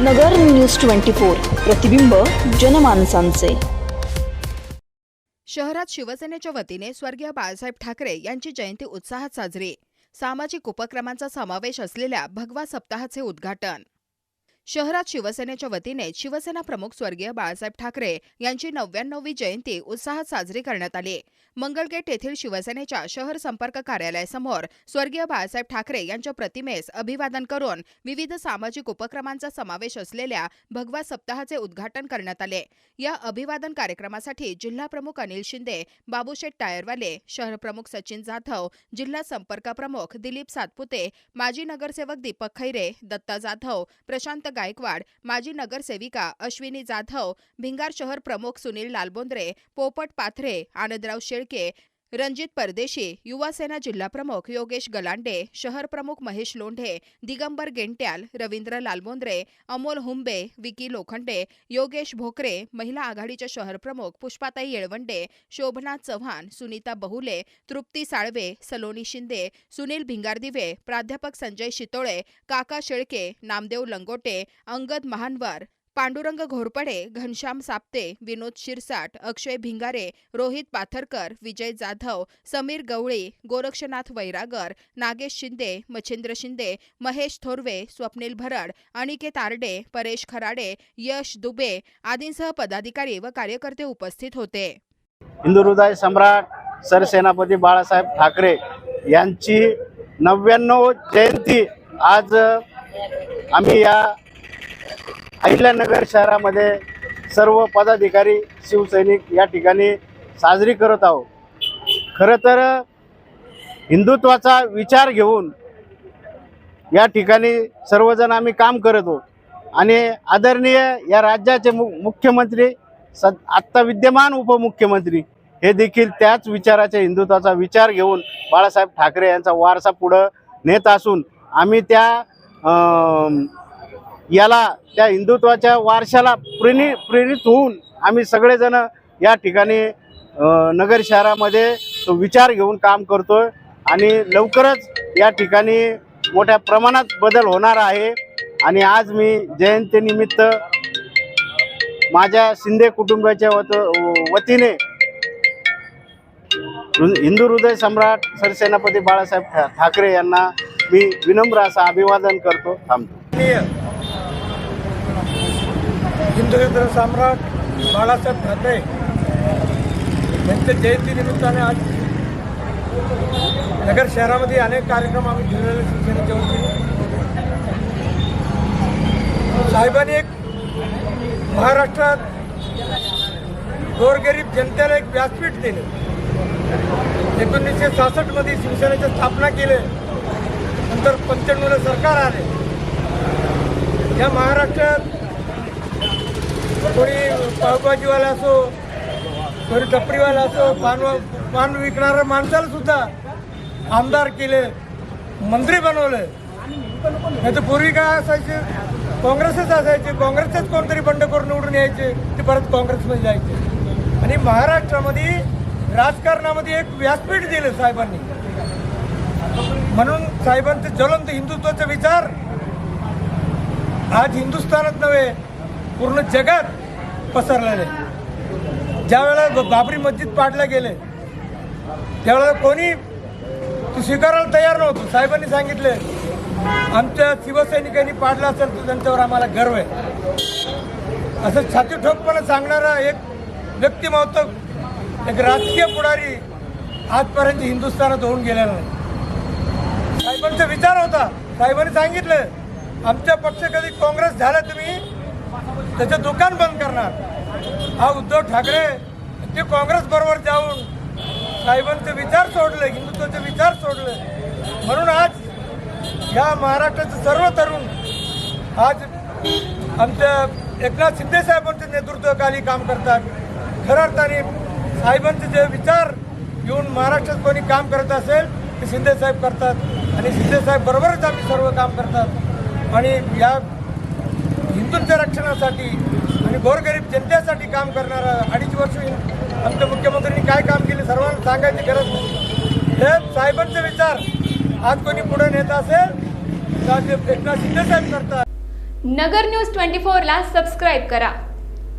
नगर news twenty four प्रतिबिंब जनमानसांचे. शहरात शिवसेनेच्या वतीने स्वर्गीय बाळासाहेब ठाकरे यांची जयंती उत्साहात साजरी. सामाजिक उपक्रमांचा समावेश असलेल्या भगवा सप्ताहाचे उद्घाटन. शहरात शिवसेनेच्या वतीने शिवसेना प्रमुख स्वर्गीय बाळासाहेब ठाकरे यांची नव्याण्णवी जयंती उत्साहात साजरी करण्यात आली. मंगळगेट येथील शिवसेनेच्या शहर संपर्क कार्यालयासमोर स्वर्गीय बाळासाहेब ठाकरे यांच्या प्रतिमेस अभिवादन करून विविध सामाजिक उपक्रमांचा समावेश असलेल्या भगवा सप्ताहाचे उद्घाटन करण्यात आले. या अभिवादन कार्यक्रमासाठी जिल्हा प्रमुख अनिल शिंदे बाबूशेठ टायरवाले शहर प्रमुख सचिन जाधव जिल्हा संपर्क प्रमुख दिलीप सातपुते माजी नगरसेवक दीपक खैरे दत्ता जाधव प्रशांत गायकवाड माजी नगरसेविका अश्विनी जाधव भिंगार शहर प्रमुख सुनील लालबोंद्रे पोपट पाथरे आनंदराव शेळके रणजित परदेशी युवा सेना योगेश गलांडे शहर प्रमुख महेश लोंढे दिगंबर गेंट्याल रवींद्र लालबोंद्रे अमोल हुंबे विकी लोखंडे योगेश भोकरे महिला आघाडीच्या शहर प्रमुख पुष्पाताई येळवंडे शोभना चव्हाण सुनीता बहुले तृप्ती साळवे सलोनी शिंदे सुनील भिंगारदिवे प्राध्यापक संजय शितोळे काका शेळके नामदेव लंगोटे अंगद महानवर पांडुरंग घोरपडे घनश्याम साप्ते विनोद शिरसाट अक्षय भिंगारे रोहित पाथरकर विजय जाधव समीर गवळी गोरक्षनाथ वैरागर नागेश शिंदे मच्छिंद्र शिंदे महेश थोरवे स्वप्नील भरड अनिकेत आरडे परेश खराडे यश दुबे आदींसह पदाधिकारी व कार्यकर्ते उपस्थित होते. हिंदू हृदय सम्राट सरसेनापती बाळासाहेब ठाकरे यांची नव्याण्णव जयंती आज आम्ही या अहिल्यानगर शहरामध्ये सर्व पदाधिकारी शिवसैनिक या ठिकाणी साजरी करत आहोत. खरं तर हिंदुत्वाचा विचार घेऊन या ठिकाणी सर्वजण आम्ही काम करत आहोत. आणि आदरणीय या राज्याचे मु मुख्यमंत्री सद आत्ता विद्यमान उपमुख्यमंत्री हे देखील त्याच विचाराच्या हिंदुत्वाचा विचार घेऊन बाळासाहेब ठाकरे यांचा वारसा पुढं नेत असून आम्ही त्या याला त्या हिंदुत्वाच्या वारशाला प्रेरित प्रेरित होऊन आम्ही सगळेजण या ठिकाणी नगर शहरामध्ये तो विचार घेऊन काम करतोय आणि लवकरच या ठिकाणी मोठ्या प्रमाणात बदल होणार आहे. आणि आज मी जयंतीनिमित्त माझ्या शिंदे कुटुंबाच्या वत वतीने हिंदू हृदय सम्राट सरसेनापती बाळासाहेब ठा- ठाकरे यांना मी विनम्र असं अभिवादन करतो. थांबतो. माननीय सम्राट बाळासाहेब ठाकरे यांच्या जयंतीनिमित्ताने आज नगर शहरामध्ये अनेक कार्यक्रम आम्ही ठेवलेले शिवसेनेच्या वतीने. साहेबांनी एक महाराष्ट्रात गोरगरीब जनतेला एक व्यासपीठ दिले. एकोणीसशे सहासष्टमध्ये शिवसेनेची स्थापना केली. नंतर पंच्याण्णवला सरकार आले. या महाराष्ट्रात कोणी पावभाजीवाला असो कोणी टपरीवाला असो पान पान विकणाऱ्या माणसाला सुद्धा आमदार केले मंत्री बनवले. नाही तर पूर्वी काय असायचे? काँग्रेसच असायचे. काँग्रेसच कोणतरी बंडखोर निवडून यायचे ते परत काँग्रेसमध्ये जायचे. आणि महाराष्ट्रामध्ये राजकारणामध्ये एक व्यासपीठ दिलं साहेबांनी. म्हणून साहेबांचे ज्वलंत हिंदुत्वाचा विचार आज हिंदुस्थानात नव्हे पूर्ण जगात पसरलेलं ज्या वेळेला बाबरी मस्जिद पाडलं गेले त्यावेळेला कोणी तू स्वीकारायला तयार नव्हतो. साहेबांनी सांगितले आमच्या शिवसैनिकांनी पाडलं असेल तर त्यांच्यावर आम्हाला गर्व आहे. असं छाती ठोकपणे सांगणारा एक व्यक्तिमत्व एक राजकीय पुढारी आजपर्यंत हिंदुस्थानात होऊन गेलेला नाही. साहेबांचा विचार होता. साहेबांनी सांगितलं आमच्या पक्ष कधी काँग्रेस झाला तुम्ही त्याचं दुकान बंद करणार. हा उद्धव ठाकरे ते काँग्रेस बरोबर जाऊन साहेबांचे विचार सोडले हिंदुत्वाचे विचार सोडले. म्हणून आज या महाराष्ट्राचे सर्व तरुण आज आमच्या एकनाथ शिंदे साहेबांच्या नेतृत्वाखाली काम करतात. खऱ्या अर्थाने साहेबांचे जे विचार घेऊन महाराष्ट्रात कोणी काम करत असेल ते शिंदे साहेब करतात. आणि शिंदे साहेब बरोबरच आम्ही सर्व काम करतात. आणि या हिंदूंच्या रक्षणासाठी आणि गोरगरीब जनतेसाठी काम करणार अडीच वर्ष आमच्या मुख्यमंत्र्यांनी काय काम केले सर्वांना सांगायची गरज नाही. हे साहेबांचे विचार. आज कोणी पुढे नेत असेल तर ते एकनाथ शिंदे साहेब करतात. नगर न्यूज ट्वेंटी फोरला सबस्क्राईब करा.